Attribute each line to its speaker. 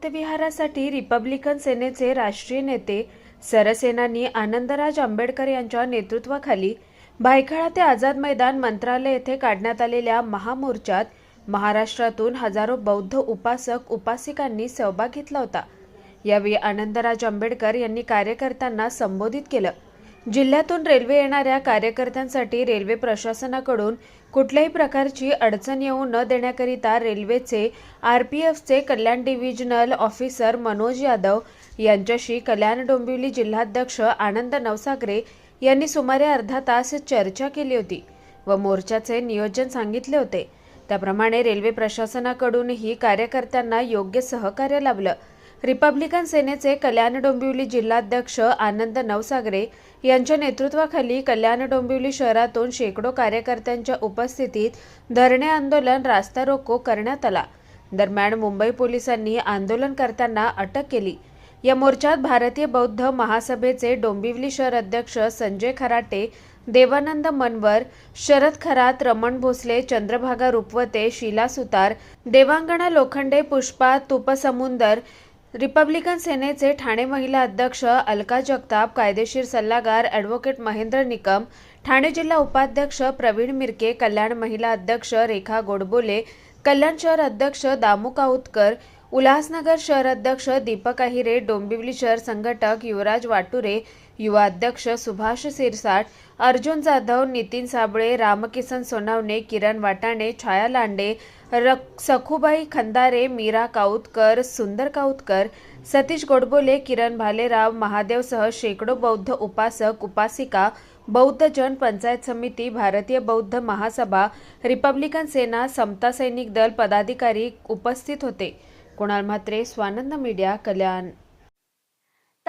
Speaker 1: मुक्तविहारासाठी Republican सेनेचे राष्ट्रीय नेते सरसेनानी आनंदराज आंबेडकर यांच्या नेतृत्वाखाली भायखळा ते आझाद मैदान मंत्रालय येथे काढण्यात आलेल्या महामोर्चात महाराष्ट्रातून हजारो बौद्ध उपासक उपासिकांनी सहभाग घेतला होता. यावेळी आनंदराज आंबेडकर यांनी कार्यकर्त्यांना संबोधित केलं. जिल्ह्यातून रेल्वे येणाऱ्या कार्यकर्त्यांसाठी रेल्वे प्रशासनाकडून कुठल्याही प्रकारची अडचण येऊ न देण्याकरिता रेल्वेचे आर पी एफचे कल्याण डिव्हिजनल ऑफिसर मनोज यादव यांच्याशी कल्याण डोंबिवली जिल्हाध्यक्ष आनंद नवसागरे यांनी सुमारे अर्धा तास चर्चा केली होती व मोर्चाचे नियोजन सांगितले होते. त्याप्रमाणे रेल्वे प्रशासनाकडूनही कार्यकर्त्यांना योग्य सहकार्य लाभलं. रिपब्लिकन सेनेचे कल्याण डोंबिवली जिल्हाध्यक्ष आनंद नवसागरे यांच्या नेतृत्वाखाली कल्याण डोंबिवली शहरातून शेकडो कार्यकर्त्यांच्या उपस्थितीत धरणे आंदोलन रास्ता रोको करण्यात आला. दरम्यान मुंबई पोलिसांनी आंदोलनकर्त्यांना अटक केली. या मोर्चात भारतीय बौद्ध महासभेचे डोंबिवली शहर अध्यक्ष संजय खराटे देवानंद मनवर शरद खरात रमण भोसले चंद्रभागा रुपवते शीला सुतार देवांगणा लोखंडे पुष्पा तुपसमुंदर रिपब्लिकन सेनेचे ठाणे महिला अध्यक्ष अलका जगताप कायदेशीर सल्लागार ॲडव्होकेट महेंद्र निकम ठाणे जिल्हा उपाध्यक्ष प्रवीण मिरके कल्याण महिला अध्यक्ष रेखा गोडबोले कल्याण शहर अध्यक्ष दामू काऊतकर उल्हासनगर शहर अध्यक्ष दीपक अहिरे डोंबिवली शहर संघटक युवराज वाटुरे युवा अध्यक्ष सुभाष सिरसाट अर्जुन जाधव नितीन साबळे रामकिसन सोनावणे किरण वाटाणे छाया लांडे रक सखुबाई खंदारे मीरा काऊतकर सुंदर काऊतकर सतीश गोडबोले किरण भालेराव महादेवसह शेकडो बौद्ध उपासक उपासिका बौद्ध जन पंचायत समिती भारतीय बौद्ध महासभा रिपब्लिकन सेना समता सैनिक दल पदाधिकारी उपस्थित होते. कुणाल म्हात्रे स्वानंद मीडिया कल्याण.